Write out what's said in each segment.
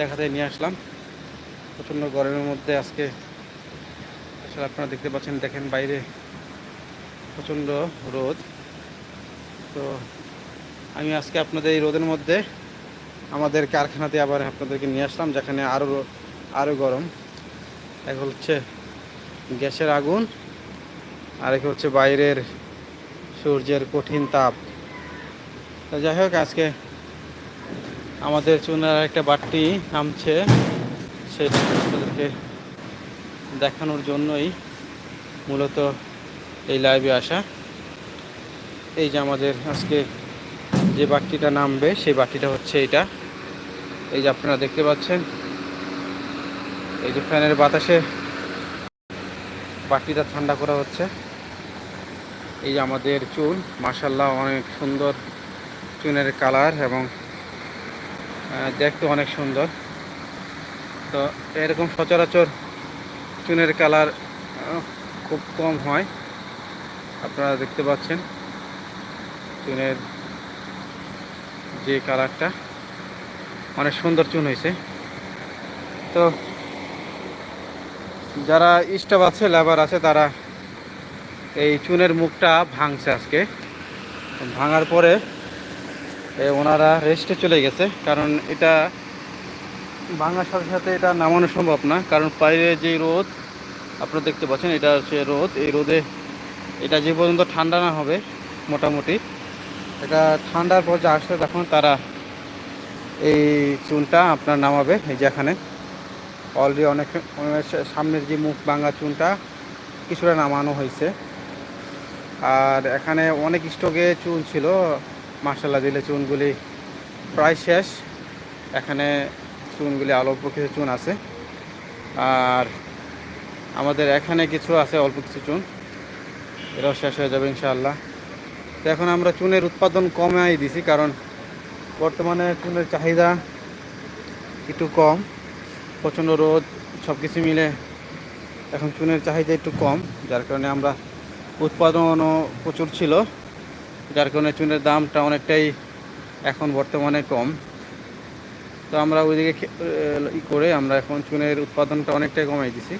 দেখাতে নিয়ে আসলাম। প্রচণ্ড গরমের মধ্যে আজকে আসলে আপনারা দেখতে পাচ্ছেন, দেখেন বাইরে প্রচণ্ড রোদ। তো আমি আজকে আপনাদের এই রোদের মধ্যে আমাদের কারখানাতে আবার আপনাদেরকে নিয়ে আসলাম, যেখানে আরও আরও গরম। এক হচ্ছে গ্যাসের আগুন আর এক হচ্ছে বাইরের সূর্যের কঠিন তাপ। তো যাই হোক, আজকে আমাদের চুনার একটা বাটটি নামছে, সেটা আপনাদেরকে দেখানোর জন্যই মূলত এই লাইভে আসা। এই যে আমাদের আজকে যে বাটটিটা নামবে, সেই বাটটিটা হচ্ছে এটা এই যে আপনারা দেখতে পাচ্ছেন, এই যে ফ্যানের বাতাসে বাটিটা ঠান্ডা করা হচ্ছে। এই যে আমাদের চুল মাসাল্লাহ অনেক সুন্দর চুনের কালার এবং দেখতে অনেক সুন্দর। তো এরকম সচরাচর চুনের কালার খুব কম হয়। আপনারা দেখতে পাচ্ছেন চুনের যে কালারটা। অনেক সুন্দর চুন হয়েছে। তো যারা স্টাফ আছে, লেবার আছে, তারা এই চুনের মুখটা ভাঙছে আজকে। ভাঙার পরে ওনারা রেস্টে চলে গেছে, কারণ এটা ভাঙার সাথে সাথে এটা নামানো সম্ভব না, কারণ বাইরে যে রোদ, আপনারা দেখতে পাচ্ছেন এটা হচ্ছে রোদ, এই রোদে এটা যে পর্যন্ত ঠান্ডা না হবে, মোটামুটি, এটা ঠান্ডার পর যা আসবে তখন তারা এই চুনটা আপনার নামাবে, এই যে এখানে। অলরেডি অনেক সামনের যে মুখ ভাঙা চুনটা কিছুটা নামানো হয়েছে। আর এখানে অনেক স্টকে চুন ছিল মার্শাল্লাহ দিলে চুনগুলি প্রায় শেষ। এখানে চুনগুলি অল্প কিছু চুন আছে। আর আমাদের এখানে কিছু আছে, অল্প কিছু চুন। এটাও শেষ হয়ে যাবে ইনশাআল্লাহ। তো এখন আমরা চুনের উৎপাদন কমাই দিছি, কারণ বর্তমানে চুনের চাহিদা একটু কম। প্রচণ্ড রোদ সব কিছু মিলে এখন চুনের চাহিদা একটু কম, যার কারণে আমরা উৎপাদনও প্রচুর ছিল। যার কারণে চুনের দামটা অনেকটাই এখন বর্তমানে কম। তো আমরা ওইদিকে ই করে আমরা এখন চুনের উৎপাদনটা অনেকটাই কমাই দিছি।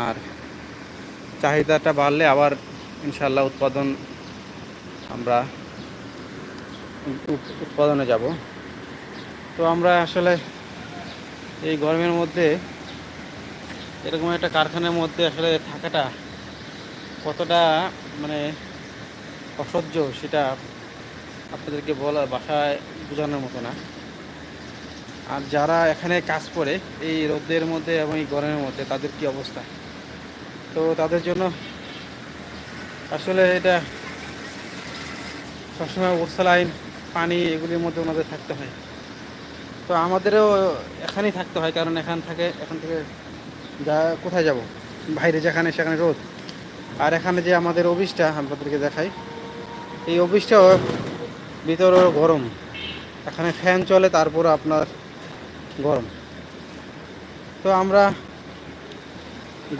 আর চাহিদাটা বাড়লে আবার ইনশাল্লাহ উৎপাদন আমরা উৎপাদনে যাব। তো আমরা আসলে এই গরমের মধ্যে এরকম একটা কারখানার মধ্যে আসলে থাকাটা কতটা মানে অসহ্য সেটা আপনাদেরকে বলা বাসায় বোঝানোর মতো না। আর যারা এখানে কাজ করে, এই রোদের মধ্যে এবং এই গরমের মধ্যে, তাদের কি অবস্থা? তো তাদের জন্য আসলে এটা সবসময় ওরসালাইন পানি এগুলির মধ্যে ওনাদের থাকতে হয়। তো আমাদেরও এখানেই থাকতে হয়, কারণ এখান থেকে এখান থেকে যা, কোথায় যাব? বাইরে যেখানে সেখানে রোদ। আর এখানে যে আমাদের অফিসটা আপনাদেরকে দেখাই। এই অফিসটাও ভিতরেও গরম। এখানে ফ্যান চলে তারপর আপনার গরম। তো আমরা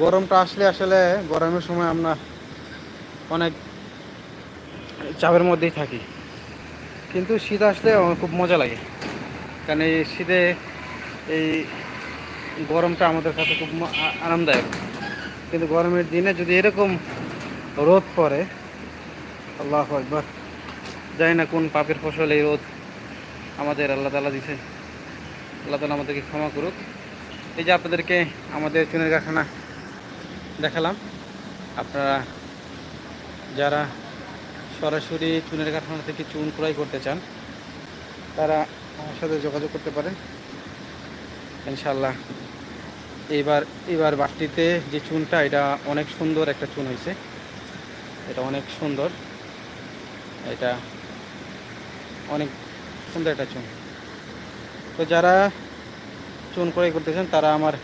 গরমটা আসলে আসলে গরমের সময় আমরা অনেক চাপের মধ্যেই থাকি। কিন্তু শীত আসলে খুব মজা লাগে। কারণ এই শীতে এই গরমটা আমাদের কাছে খুব আরামদায়ক। কিন্তু গরমের দিনে যদি এরকম রোদ পড়ে আল্লাহ একবার জানি না কোন পাপের ফসল এই রোদ আমাদের আল্লাহ তালা দিছে। আল্লাহ তালা আমাদেরকে ক্ষমা করুক। এই যে আপনাদেরকে আমাদের চুনের কারখানা দেখালাম। আপনারা যারা সরাসরি চুনের কারখানা থেকে চুন ক্রয় করতে চান, তারা আমার সাথে যোগাযোগ করতে পারেন। ইনশাল্লাহ এইবার এবার বাটিতে যে চুনটা, এটা অনেক সুন্দর একটা চুন হয়েছে এটা অনেক সুন্দর। এটা অনেক সুন্দর একটা চুন। তো যারা চুন ক্রয় করতে চান তারা আমার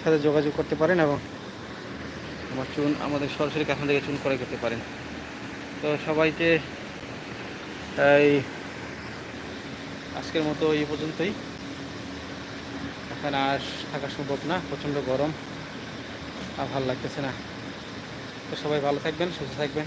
সাথে যোগাযোগ করতে পারেন এবং আমার চুন আমাদের সরাসরি কারখানা থেকে চুন ক্রয় করতে পারেন। তো সবাইকে এই আজকের মতো এই পর্যন্তই। এখানে আর থাকা সম্ভব না, প্রচণ্ড গরম। আর ভালো লাগতেছে না। তো সবাই ভালো থাকবেন, সুস্থ থাকবেন।